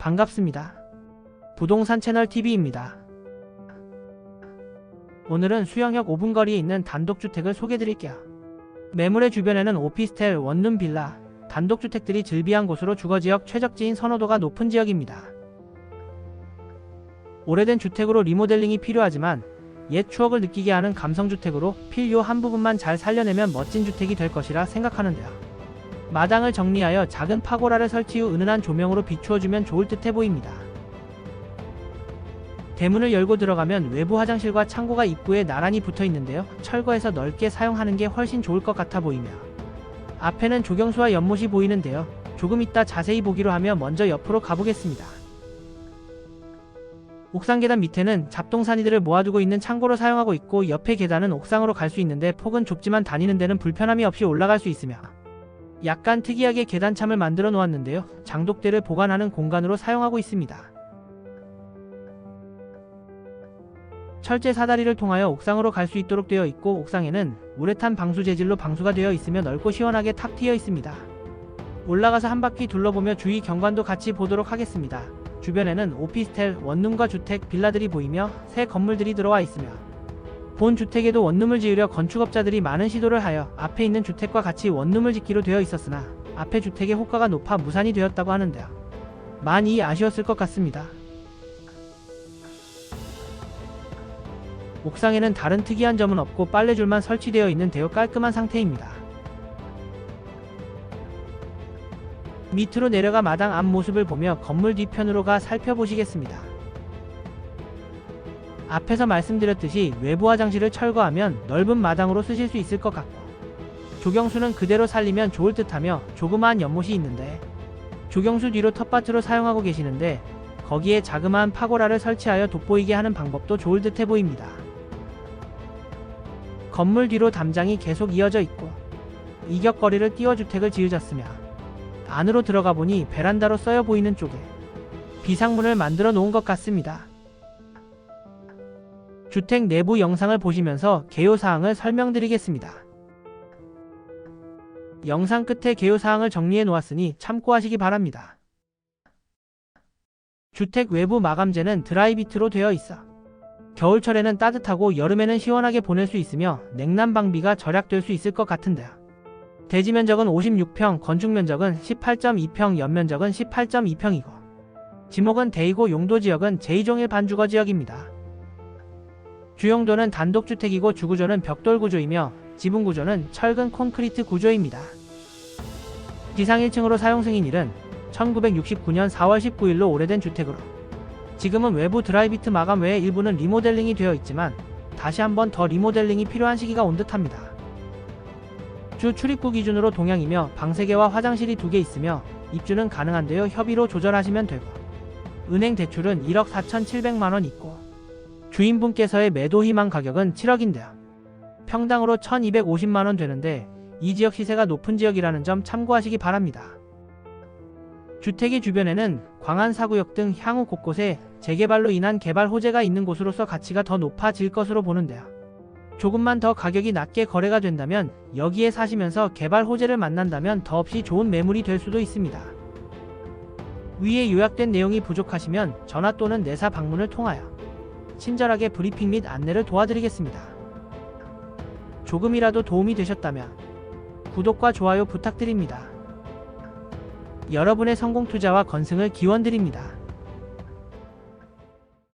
반갑습니다. 부동산 채널 TV입니다. 오늘은 수영역 5분 거리에 있는 단독주택을 소개드릴게요. 매물의 주변에는 오피스텔, 원룸 빌라, 단독주택들이 즐비한 곳으로 주거지역 최적지인 선호도가 높은 지역입니다. 오래된 주택으로 리모델링이 필요하지만 옛 추억을 느끼게 하는 감성주택으로 필요 한 부분만 잘 살려내면 멋진 주택이 될 것이라 생각하는데요. 마당을 정리하여 작은 파고라를 설치 후 은은한 조명으로 비추어주면 좋을 듯해 보입니다. 대문을 열고 들어가면 외부 화장실과 창고가 입구에 나란히 붙어 있는데요. 철거해서 넓게 사용하는 게 훨씬 좋을 것 같아 보이며 앞에는 조경수와 연못이 보이는데요. 조금 이따 자세히 보기로 하며 먼저 옆으로 가보겠습니다. 옥상 계단 밑에는 잡동사니들을 모아두고 있는 창고로 사용하고 있고 옆에 계단은 옥상으로 갈 수 있는데 폭은 좁지만 다니는 데는 불편함이 없이 올라갈 수 있으며 약간 특이하게 계단참을 만들어 놓았는데요. 장독대를 보관하는 공간으로 사용하고 있습니다. 철제 사다리를 통하여 옥상으로 갈 수 있도록 되어 있고 옥상에는 우레탄 방수 재질로 방수가 되어 있으며 넓고 시원하게 탁 트여 있습니다. 올라가서 한 바퀴 둘러보며 주위 경관도 같이 보도록 하겠습니다. 주변에는 오피스텔, 원룸과 주택, 빌라들이 보이며 새 건물들이 들어와 있으며 본 주택에도 원룸을 지으려 건축업자들이 많은 시도를 하여 앞에 있는 주택과 같이 원룸을 짓기로 되어 있었으나 앞에 주택의 호가가 높아 무산이 되었다고 하는데요. 많이 아쉬웠을 것 같습니다. 옥상에는 다른 특이한 점은 없고 빨래줄만 설치되어 있는 데요 깔끔한 상태입니다. 밑으로 내려가 마당 앞 모습을 보며 건물 뒤편으로 가 살펴보시겠습니다. 앞에서 말씀드렸듯이 외부 화장실을 철거하면 넓은 마당으로 쓰실 수 있을 것 같고 조경수는 그대로 살리면 좋을 듯하며 조그마한 연못이 있는데 조경수 뒤로 텃밭으로 사용하고 계시는데 거기에 자그마한 파고라를 설치하여 돋보이게 하는 방법도 좋을 듯해 보입니다. 건물 뒤로 담장이 계속 이어져 있고 이격거리를 띄워 주택을 지으셨으며 안으로 들어가 보니 베란다로 써여 보이는 쪽에 비상문을 만들어 놓은 것 같습니다. 주택 내부 영상을 보시면서 개요사항을 설명드리겠습니다. 영상 끝에 개요사항을 정리해 놓았으니 참고하시기 바랍니다. 주택 외부 마감재는 드라이비트로 되어 있어 겨울철에는 따뜻하고 여름에는 시원하게 보낼 수 있으며 냉난 방비가 절약될 수 있을 것 같은데요. 대지 면적은 56평, 건축 면적은 18.2평, 연면적은 18.2평이고 지목은 대이고 용도 지역은 제2종일 반주거 지역입니다. 주용도는 단독주택이고 주구조는 벽돌 구조이며 지붕 구조는 철근 콘크리트 구조입니다. 지상 1층으로 사용 승인 일은 1969년 4월 19일로 오래된 주택으로 지금은 외부 드라이비트 마감 외에 일부는 리모델링이 되어 있지만 다시 한번 더 리모델링이 필요한 시기가 온 듯합니다. 주 출입구 기준으로 동향이며 방 3개와 화장실이 2개 있으며 입주는 가능한데요. 협의로 조절하시면 되고 은행 대출은 1억 4,700만원 있고 주인분께서의 매도 희망 가격은 7억인데요. 평당으로 1,250만원 되는데 이 지역 시세가 높은 지역이라는 점 참고하시기 바랍니다. 주택의 주변에는 광안 사구역 등 향후 곳곳에 재개발로 인한 개발 호재가 있는 곳으로서 가치가 더 높아질 것으로 보는데요. 조금만 더 가격이 낮게 거래가 된다면 여기에 사시면서 개발 호재를 만난다면 더없이 좋은 매물이 될 수도 있습니다. 위에 요약된 내용이 부족하시면 전화 또는 내사 방문을 통하여 친절하게 브리핑 및 안내를 도와드리겠습니다. 조금이라도 도움이 되셨다면 구독과 좋아요 부탁드립니다. 여러분의 성공 투자와 건승을 기원드립니다.